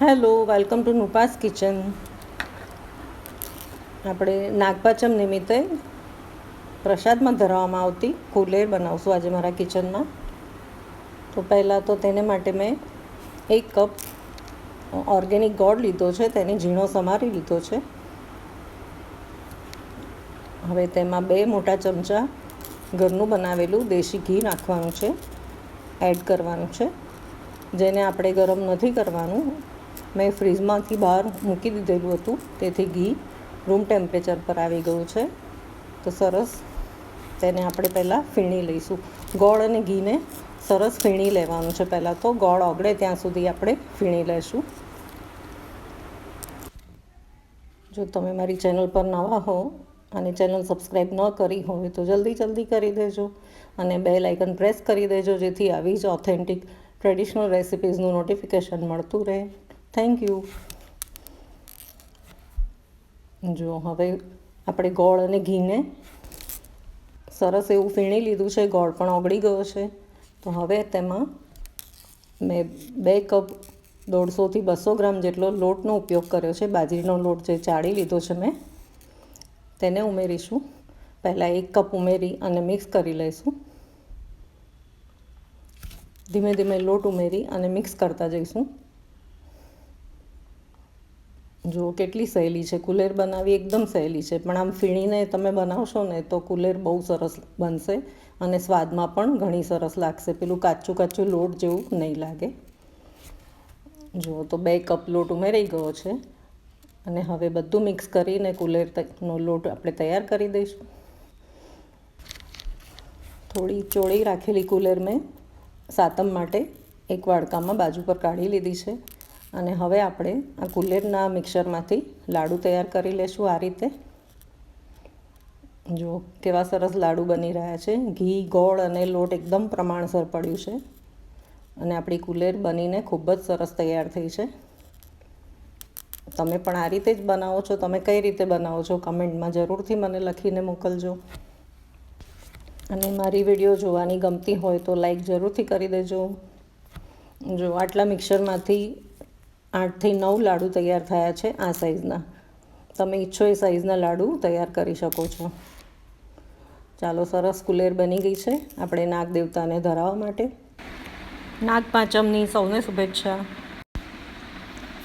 Hello, welcome to Nupa's kitchen. આપણે નાગપાચમ નિમિત્તે પ્રસાદમાં ધરવામાં આવતી કુલેર બનાવશું આજે મારા કિચનમાં. તો પહેલાં તો તેને માટે મેં એક કપ ઓર્ગેનિક ગોળ લીધો છે, તેને ઝીણો સમારી લીધો છે. હવે તેમાં બે મોટા ચમચા ઘરનું બનાવેલું દેશી ઘી નાખવાનું છે, એડ કરવાનું છે. જેને આપણે ગરમ નથી કરવાનું મેં ફ્રીજમાંથી બહાર મૂકી દીધેલું હતું, તેથી ઘી રૂમ ટેમ્પરેચર પર આવી ગયું છે. તો સરસ, તેને આપણે પહેલાં ફીણી લઈશું. ગોળ અને ઘીને સરસ ફીણી લેવાનું છે પહેલાં તો. ગોળ ઓગળે ત્યાં સુધી આપણે ફીણી લેશું. જો તમે મારી ચેનલ પર નવા હો અને ચેનલ સબસ્ક્રાઈબ ન કરી હોય તો જલ્દી જલ્દી કરી દેજો અને બે લાઇકન પ્રેસ કરી દેજો જેથી આવી જ ઓથેન્ટિક ટ્રેડિશનલ રેસિપીઝનું નોટિફિકેશન મળતું રહે. થેન્ક યુ જો, હવે આપણે ગોળ અને ઘીને સરસ એવું ફીણી લીધું છે. ગોળ પણ ઓગળી ગયો છે. તો હવે તેમાં મેં બે કપ દોઢસોથી બસો ગ્રામ જેટલો લોટનો ઉપયોગ કર્યો છે. બાજરીનો લોટ જે ચાળી લીધો છે મેં, તેને ઉમેરીશું. પહેલાં એક કપ ઉમેરી અને મિક્સ કરી લઈશું. ધીમે ધીમે લોટ ઉમેરી અને મિક્સ કરતા જઈશું. જુઓ, કેટલી સહેલી છે. કુલેર બનાવવી એકદમ સહેલી છે. પણ આમ ફીણીને તમે બનાવશો ને તો કુલેર બહુ સરસ બનશે અને સ્વાદમાં પણ ઘણી સરસ લાગશે. પેલું કાચું કાચું લોટ જેવું નહીં લાગે. જુઓ, તો બે કપ લોટ ઉમેરાઈ ગયો છે. અને હવે બધું મિક્સ કરીને કુલેરનો લોટ આપણે તૈયાર કરી દઈશું. થોડી ચોળી રાખેલી કુલેર મેં સાતમ માટે એક વાડકામાં બાજુ પર કાઢી લીધી છે. અને હવે આપણે આ કુલેરના મિક્સરમાંથી લાડુ તૈયાર કરી લેશું આ રીતે. જો કેવા સરસ લાડુ બની રહ્યા છે. ઘી, ગોળ અને લોટ એકદમ પ્રમાણસર પડ્યું છે. અને આપણી કુલેર બનીને ખૂબ જ સરસ તૈયાર થઈ છે. તમે પણ આ રીતે જ બનાવો છો. તમે કઈ રીતે બનાવો છો કમેન્ટમાં જરૂરથી મને લખીને મોકલજો. અને મારી વીડિયો જોવાની ગમતી હોય તો લાઈક જરૂરથી કરી દેજો. જો આટલા મિક્સરમાંથી આઠથી નવ લાડુ તૈયાર થયા છે આ સાઈઝના તમે ઈચ્છો એ સાઈઝના લાડુ તૈયાર કરી શકો છો. ચાલો, સરસ કુલેર બની ગઈ છે. આપણે નાગ દેવતાને ધરાવવા માટે. નાગ પાંચમની સૌને શુભેચ્છા.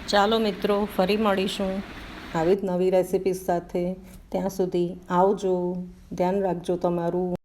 ચાલો મિત્રો, ફરી મળીશું આવી જ નવી રેસિપીઝ સાથે. ત્યાં સુધી આવજો. ધ્યાન રાખજો તમારું.